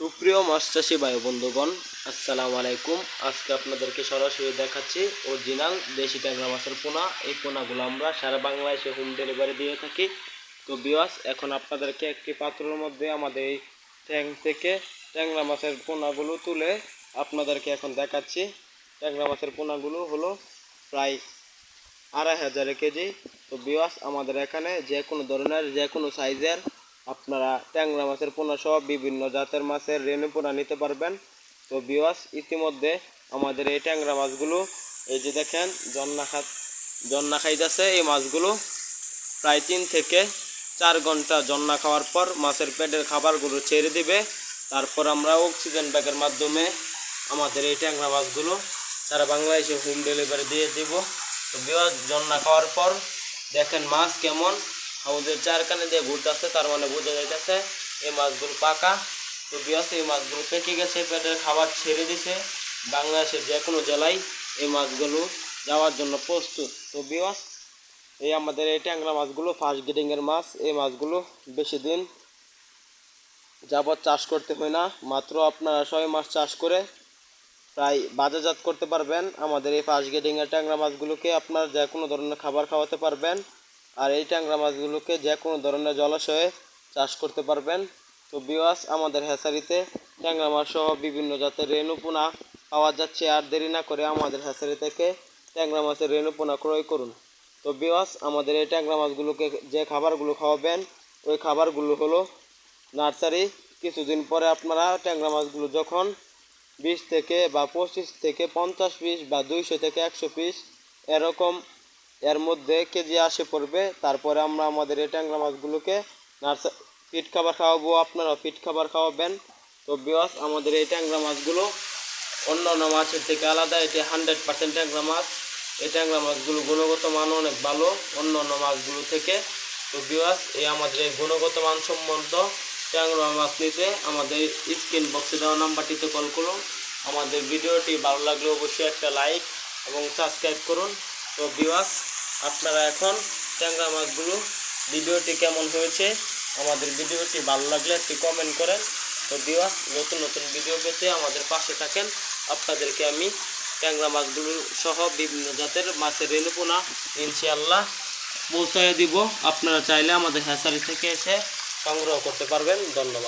সুপ্রিয় মাছ চাষি ভাই বন্ধুগণ, আসসালামু আলাইকুম। আজকে আপনাদেরকে সরাসরি দেখাচ্ছি অরিজিনাল দেশি ট্যাংরা মাছের পোনা। এই পোনাগুলো আমরা সারা বাংলাদেশে হোম ডেলিভারি দিয়ে থাকি। তো বিওয়াস এখন আপনাদেরকে একটি পাত্রের মধ্যে আমাদের এই ট্যাঙ্ক থেকে ট্যাংরা মাছের পোনাগুলো তুলে আপনাদেরকে এখন দেখাচ্ছি। ট্যাংরা মাছের পোনাগুলো হলো প্রায় আড়াই হাজার কেজি। তো বিওয়াস আমাদের এখানে যে কোনো ধরনের, যে কোনো সাইজের আপনারা ট্যাংরা মাছের পোনা সহ বিভিন্ন জাতের মাছের রেণু পোনা নিতে পারবেন। তো বিওয়াস ইতিমধ্যে আমাদের এই ট্যাংরা মাছগুলো, এই যে দেখেন জন্না খা জন্না খাইতেছে এই মাছগুলো। প্রায় তিন থেকে চার ঘণ্টা জন্না খাওয়ার পর মাছের পেটের খাবারগুলো ছেড়ে দিবে। তারপর আমরা অক্সিজেন ব্যাগের মাধ্যমে আমাদের এই ট্যাংরা মাছগুলো সারা বাংলাদেশে হোম ডেলিভারি দিয়ে দিব। তো বিওয়াস জন্না খাওয়ার পর দেখেন মাছ কেমন। হাউজের চারখানে দিয়ে ঘুরতেছে তার মানে বোঝা যাইতেছে এই মাছগুলো পাকা। তো বিয়াস, এই মাছগুলো পেকে গেছে, পেটের খাবার ছেড়ে দিছে। বাংলাদেশের যে কোনো জেলায় এই মাছগুলো যাওয়ার জন্য প্রস্তুত। তো বিয়াস, এই আমাদের এই ট্যাংরা মাছগুলো, ফার্স্ট গ্রেডিংয়ের মাছ, এই মাছগুলো বেশি দিন যাবৎ চাষ করতে হয় না। মাত্র আপনারা ছয় মাস চাষ করে প্রায় বাজারজাত করতে পারবেন। আমাদের এই ফার্স্ট গ্রেডিংয়ের ট্যাংরা মাছগুলোকে আপনারা যে কোনো ধরনের খাবার খাওয়াতে পারবেন। আর এই ট্যাংরা মাছগুলোকে যে কোনো ধরনের জলাশয়ে চাষ করতে পারবেন। তো বিওয়াস আমাদের হ্যাসারিতে ট্যাংরা মাছ সহ বিভিন্ন জাতের রেণুপোনা পাওয়া যাচ্ছে। আর দেরি না করে আমাদের হ্যাসারি থেকে ট্যাংরা মাছের রেণুপোনা ক্রয় করুন। তো বিওয়াস আমাদের এই ট্যাংরা মাছগুলোকে যে খাবারগুলো খাওয়াবেন, ওই খাবারগুলো হলো নার্সারি। কিছুদিন পরে আপনারা ট্যাংরা মাছগুলো যখন বিশ থেকে বা পঁচিশ থেকে পঞ্চাশ পিস বা দুইশো থেকে একশো পিস এরকম এর মধ্যে কেজি আসে পড়বে। তারপরে আমরা আমাদের এই ট্যাংরা মাছগুলোকে নার্সা ফিট খাবার খাওয়াবো আপনারা ফিট খাবার খাওয়াবেন। তো বিওয়াস আমাদের এই ট্যাংরা মাছগুলো অন্য অন্য মাছের থেকে আলাদা, এটি হান্ড্রেড পার্সেন্ট ট্যাংরা মাছ। এই ট্যাংরা মাছগুলো গুণগত মান অনেক ভালো অন্য অন্য মাছগুলো থেকে। তো বিওয়াস এই আমাদের এই গুণগত মান সম্বন্ধ ট্যাংরা মাছ নিতে আমাদের স্ক্রিন বক্সে দেওয়া নাম্বারটিতে কল করুন। আমাদের ভিডিওটি ভালো লাগলে অবশ্যই একটা লাইক এবং সাবস্ক্রাইব করুন। তো বিওয়াস আপনারা এখন ট্যাংরা মাছগুলো ভিডিওটি কেমন হয়েছে, আমাদের ভিডিওটি ভালো লাগলে একটি কমেন্ট করেন। তো বিওয়াস নতুন নতুন ভিডিও পেতে আমাদের পাশে থাকেন। আপনাদেরকে আমি ট্যাংরা মাছগুলো সহ বিভিন্ন জাতের মাছের রেণুপোনা ইনশাআল্লাহ পৌঁছায় দিব। আপনারা চাইলে আমাদের হ্যাসারি থেকে এসে সংগ্রহ করতে পারবেন। ধন্যবাদ।